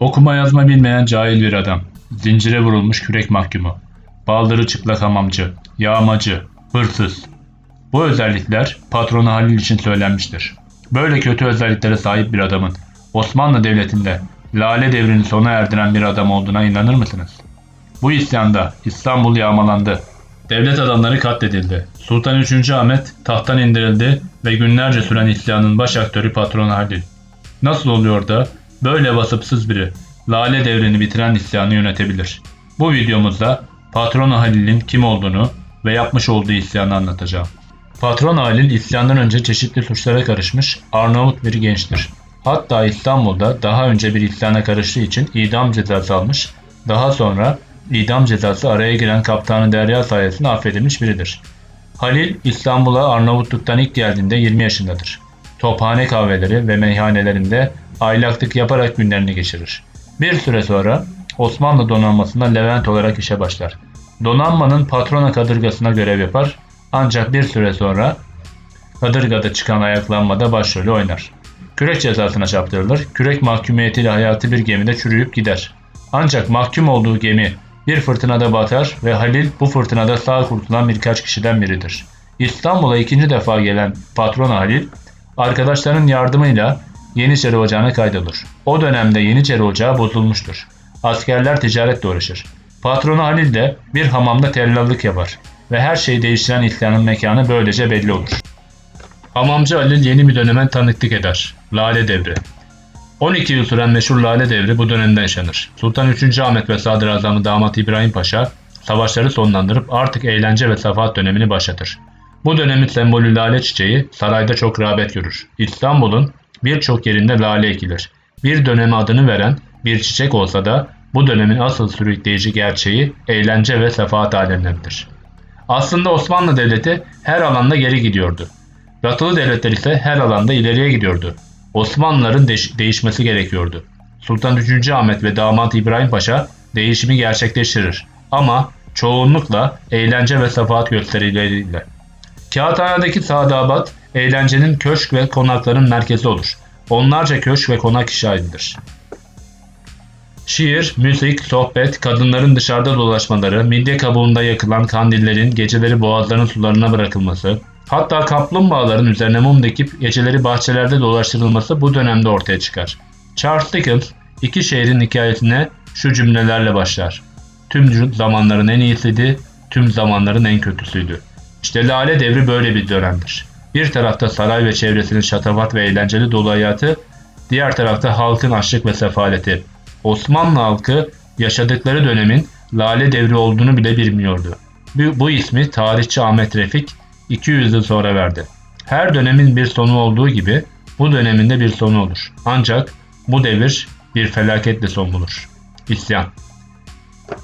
Okuma yazma bilmeyen cahil bir adam. Zincire vurulmuş kürek mahkumu. Baldırı çıplak hamamcı, yağmacı, hırsız. Bu özellikler patronu Halil için söylenmiştir. Böyle kötü özelliklere sahip bir adamın Osmanlı Devleti'nde Lale devrini sona erdiren bir adam olduğuna inanır mısınız? Bu isyanda İstanbul yağmalandı. Devlet adamları katledildi. Sultan 3. Ahmet tahttan indirildi ve günlerce süren isyanın baş aktörü patron Halil. Nasıl oluyor da böyle vasıfsız biri Lale devrini bitiren isyanı yönetebilir? Bu videomuzda patron Halil'in kim olduğunu ve yapmış olduğu isyanı anlatacağım. Patron Halil isyandan önce çeşitli suçlara karışmış Arnavut bir gençtir. Hatta İstanbul'da daha önce bir isyana karıştığı için idam cezası almış, daha sonra idam cezası araya giren Kaptanı Derya sayesinde affedilmiş biridir. Halil İstanbul'a Arnavutluk'tan ilk geldiğinde 20 yaşındadır. Tophane kahveleri ve meyhanelerinde aylaklık yaparak günlerini geçirir. Bir süre sonra Osmanlı donanmasında Levent olarak işe başlar. Donanmanın patrona kadırgasına görev yapar ancak bir süre sonra kadırgada çıkan ayaklanmada başrolü oynar. Kürek cezasına çarptırılır. Kürek mahkumiyetiyle hayatı bir gemide çürüyüp gider. Ancak mahkum olduğu gemi bir fırtınada batar ve Halil bu fırtınada sağ kurtulan birkaç kişiden biridir. İstanbul'a ikinci defa gelen patron Halil, arkadaşlarının yardımıyla Yeniçeri Ocağı'na kaydolur. O dönemde Yeniçeri Ocağı bozulmuştur. Askerler ticaretle uğraşır. Patronu Halil de bir hamamda tellallık yapar ve her şeyi değiştiren isyanın mekanı böylece belli olur. Hamamcı Halil yeni bir döneme tanıklık eder. Lale Devri 12 yıl süren meşhur Lale Devri bu dönemde yaşanır. Sultan 3. Ahmet ve Sadrazamı damat İbrahim Paşa savaşları sonlandırıp artık eğlence ve safahat dönemini başlatır. Bu dönemin sembolü lale çiçeği sarayda çok rağbet görür. İstanbul'un birçok yerinde lale ekilir. Bir döneme adını veren bir çiçek olsa da bu dönemin asıl sürükleyici gerçeği eğlence ve sefahat alemleridir. Aslında Osmanlı Devleti her alanda geri gidiyordu. Batılı devletler ise her alanda ileriye gidiyordu. Osmanlıların değiş- değişmesi gerekiyordu. Sultan 3. Ahmet ve damat İbrahim Paşa değişimi gerçekleştirir. Ama çoğunlukla eğlence ve sefahat gösterileriyle. Kağıthane'deki Sadabat, eğlencenin köşk ve konakların merkezi olur. Onlarca köşk ve konak inşa edilir. Şiir, müzik, sohbet, kadınların dışarıda dolaşmaları, midye kabuğunda yakılan kandillerin geceleri boğazların sularına bırakılması, hatta kaplumbağaların üzerine mum dikip geceleri bahçelerde dolaştırılması bu dönemde ortaya çıkar. Charles Dickens, iki şehrin hikayesine şu cümlelerle başlar. Tüm zamanların en iyisiydi, tüm zamanların en kötüsüydü. İşte Lale Devri böyle bir dönemdir. Bir tarafta saray ve çevresinin şatafat ve eğlenceli dolu hayatı, diğer tarafta halkın açlık ve sefaleti. Osmanlı halkı yaşadıkları dönemin Lale Devri olduğunu bile bilmiyordu. Bu, bu ismi tarihçi Ahmet Refik 200 yıl sonra verdi. Her dönemin bir sonu olduğu gibi bu döneminde bir sonu olur. Ancak bu devir bir felaketle son bulur. İsyan.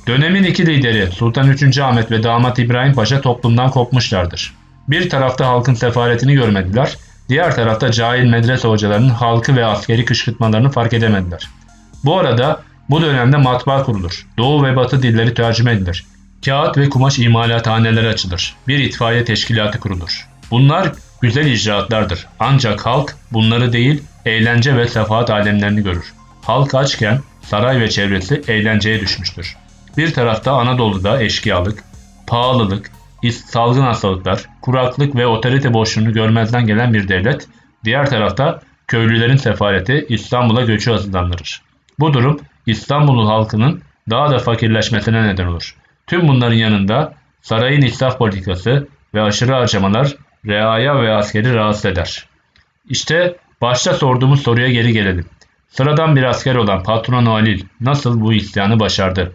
Dönemin iki lideri Sultan 3. Ahmet ve damat İbrahim Paşa toplumdan kopmuşlardır. Bir tarafta halkın sefaletini görmediler, diğer tarafta cahil medrese hocalarının halkı ve askeri kışkırtmalarını fark edemediler. Bu arada bu dönemde matbaa kurulur. Doğu ve batı dilleri tercüme edilir. Kağıt ve kumaş imalathaneleri açılır. Bir itfaiye teşkilatı kurulur. Bunlar güzel icraatlardır. Ancak halk bunları değil, eğlence ve sefahat alemlerini görür. Halk açken saray ve çevresi eğlenceye düşmüştür. Bir tarafta Anadolu'da eşkıyalık, pahalılık, salgın hastalıklar, kuraklık ve otorite boşluğunu görmezden gelen bir devlet, diğer tarafta köylülerin sefaleti İstanbul'a göçü hızlandırır. Bu durum İstanbullu halkının daha da fakirleşmesine neden olur. Tüm bunların yanında sarayın israf politikası ve aşırı harcamalar reaya ve askeri rahatsız eder. İşte başta sorduğumuz soruya geri gelelim. Sıradan bir asker olan patron Halil nasıl bu isyanı başardı?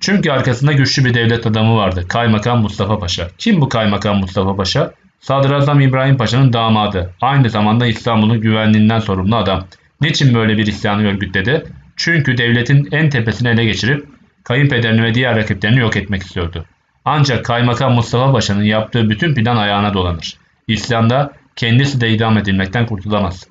Çünkü arkasında güçlü bir devlet adamı vardı. Kaymakam Mustafa Paşa. Kim bu Kaymakam Mustafa Paşa? Sadrazam İbrahim Paşa'nın damadı. Aynı zamanda İstanbul'un güvenliğinden sorumlu adam. Niçin böyle bir isyanı örgütledi? Çünkü devletin en tepesini ele geçirip kayınpederini ve diğer rakiplerini yok etmek istiyordu. Ancak Kaymakam Mustafa Paşa'nın yaptığı bütün plan ayağına dolanır. İslam'da kendisi de idam edilmekten kurtulamaz.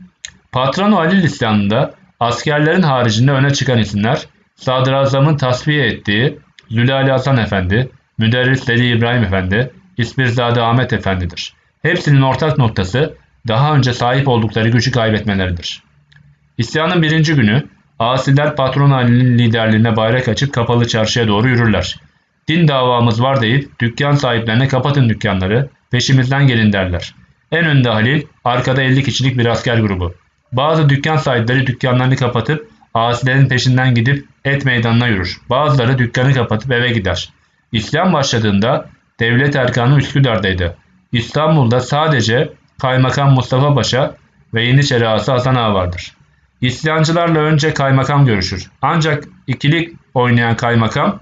Patron Halil isyanında askerlerin haricinde öne çıkan isimler Sadrazam'ın tasfiye ettiği Zülali Hasan Efendi, Müderris Deli İbrahim Efendi, İsbirzade Ahmet Efendi'dir. Hepsinin ortak noktası daha önce sahip oldukları gücü kaybetmeleridir. İsyanın birinci günü Asiler patron Ali'nin liderliğine bayrak açıp kapalı çarşıya doğru yürürler. Din davamız var deyip dükkan sahiplerine kapatın dükkanları, peşimizden gelin derler. En önde Halil, arkada 50 kişilik bir asker grubu. Bazı dükkan sahipleri dükkanlarını kapatıp asilerin peşinden gidip et meydanına yürür. Bazıları dükkanı kapatıp eve gider. İslam başladığında devlet erkanı Üsküdar'daydı. İstanbul'da sadece Kaymakam Mustafa Paşa ve Yeniçeri Ağası Hasan Ağa vardır. İsyancılarla önce kaymakam görüşür. Ancak ikili oynayan kaymakam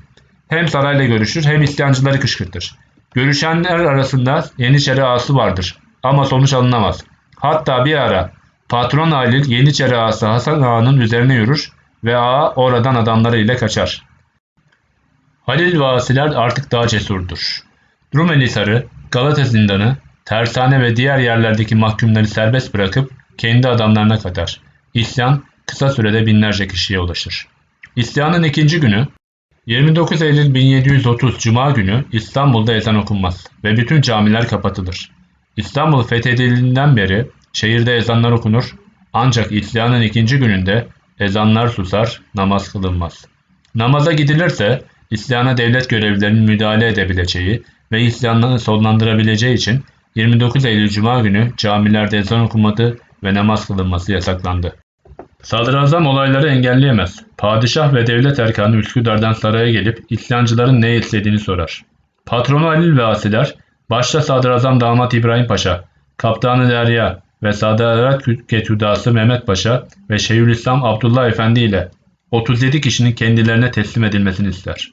hem sarayla görüşür hem isyancıları kışkırtır. Görüşenler arasında Yeniçeri Ağası vardır ama sonuç alınamaz. Hatta bir ara patron Halil Yeniçeri Ağası Hasan Ağa'nın üzerine yürür ve Ağa oradan adamlarıyla kaçar. Halil ve asiler artık daha cesurdur. Rumeli Hisarı, Galata Zindanı, Tersane ve diğer yerlerdeki mahkumları serbest bırakıp kendi adamlarına katar. İsyan kısa sürede binlerce kişiye ulaşır. İsyanın ikinci günü 29 Eylül 1730 Cuma günü İstanbul'da ezan okunmaz ve bütün camiler kapatılır. İstanbul fethedildiğinden beri şehirde ezanlar okunur ancak isyanın ikinci gününde ezanlar susar, namaz kılınmaz. Namaza gidilirse isyana devlet görevlilerinin müdahale edebileceği ve isyanları sonlandırabileceği için 29 Eylül Cuma günü camilerde ezan okunmadı ve namaz kılınması yasaklandı. Sadrazam olayları engelleyemez. Padişah ve devlet erkanı Üsküdar'dan saraya gelip isyancıların ne istediğini sorar. Patronu Halil ve asiler, başta Sadrazam Damat İbrahim Paşa, Kaptanı Derya ve Sadarat Ketudası Mehmet Paşa ve Şeyhülislam Abdullah Efendi ile 37 kişinin kendilerine teslim edilmesini ister.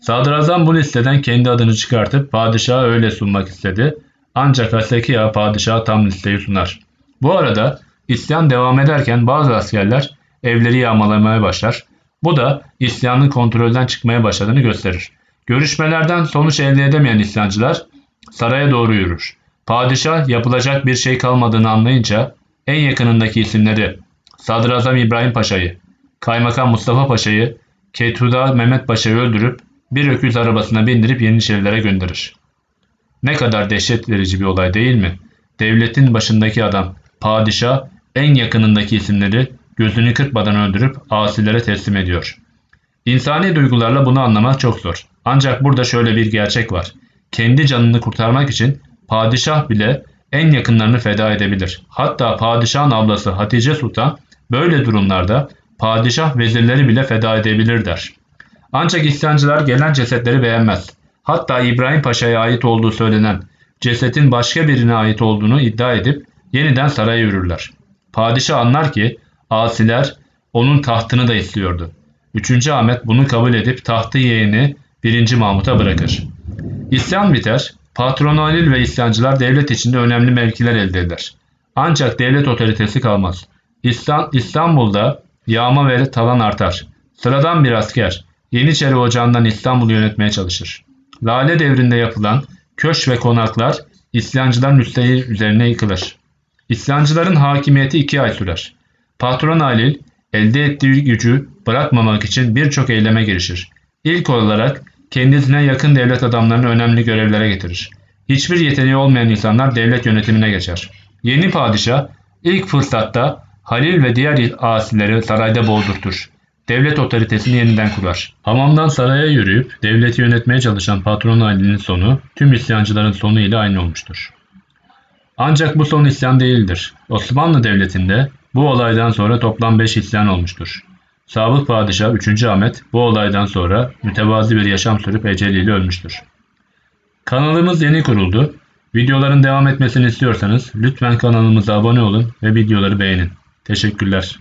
Sadrazam bu listeden kendi adını çıkartıp padişaha öyle sunmak istedi. Ancak Haseki Ağa padişaha tam listeyi sunar. Bu arada isyan devam ederken bazı askerler evleri yağmalamaya başlar. Bu da isyanın kontrolden çıkmaya başladığını gösterir. Görüşmelerden sonuç elde edemeyen isyancılar saraya doğru yürür. Padişah yapılacak bir şey kalmadığını anlayınca en yakınındaki isimleri Sadrazam İbrahim Paşa'yı, Kaymakam Mustafa Paşa'yı, Ketuda Mehmet Paşa'yı öldürüp bir öküz arabasına bindirip Yeniçerilere gönderir. Ne kadar dehşet verici bir olay değil mi? Devletin başındaki adam, padişah en yakınındaki isimleri gözünü kırpmadan öldürüp asilere teslim ediyor. İnsani duygularla bunu anlamak çok zor. Ancak burada şöyle bir gerçek var. Kendi canını kurtarmak için padişah bile en yakınlarını feda edebilir. Hatta padişahın ablası Hatice Sultan böyle durumlarda padişah vezirleri bile feda edebilir der. Ancak isyancılar gelen cesetleri beğenmez. Hatta İbrahim Paşa'ya ait olduğu söylenen cesetin başka birine ait olduğunu iddia edip yeniden saraya yürürler. Padişah anlar ki asiler onun tahtını da istiyordu. 3. Ahmet bunu kabul edip tahtı yeğeni 1. Mahmut'a bırakır. İsyan biter, patron Halil ve isyancılar devlet içinde önemli mevkiler elde eder. Ancak devlet otoritesi kalmaz. İstan, İstanbul'da yağma ve talan artar. Sıradan bir asker Yeniçeri Ocağı'ndan İstanbul'u yönetmeye çalışır. Lale devrinde yapılan köşk ve konaklar isyancıların üstleri üzerine yıkılır. İsyancıların hakimiyeti iki ay sürer. Patron Halil elde ettiği gücü bırakmamak için birçok eyleme girişir. İlk olarak kendisine yakın devlet adamlarını önemli görevlere getirir. Hiçbir yeteneği olmayan insanlar devlet yönetimine geçer. Yeni padişah ilk fırsatta Halil ve diğer asileri sarayda boğdurtur. Devlet otoritesini yeniden kurar. Hamamdan saraya yürüyüp devleti yönetmeye çalışan patron Halil'in sonu tüm isyancıların sonu ile aynı olmuştur. Ancak bu son isyan değildir. Osmanlı Devleti'nde bu olaydan sonra toplam 5 isyan olmuştur. Sabık Padişah 3. Ahmet bu olaydan sonra mütevazi bir yaşam sürüp eceliyle ölmüştür. Kanalımız yeni kuruldu. Videoların devam etmesini istiyorsanız lütfen kanalımıza abone olun ve videoları beğenin. Teşekkürler.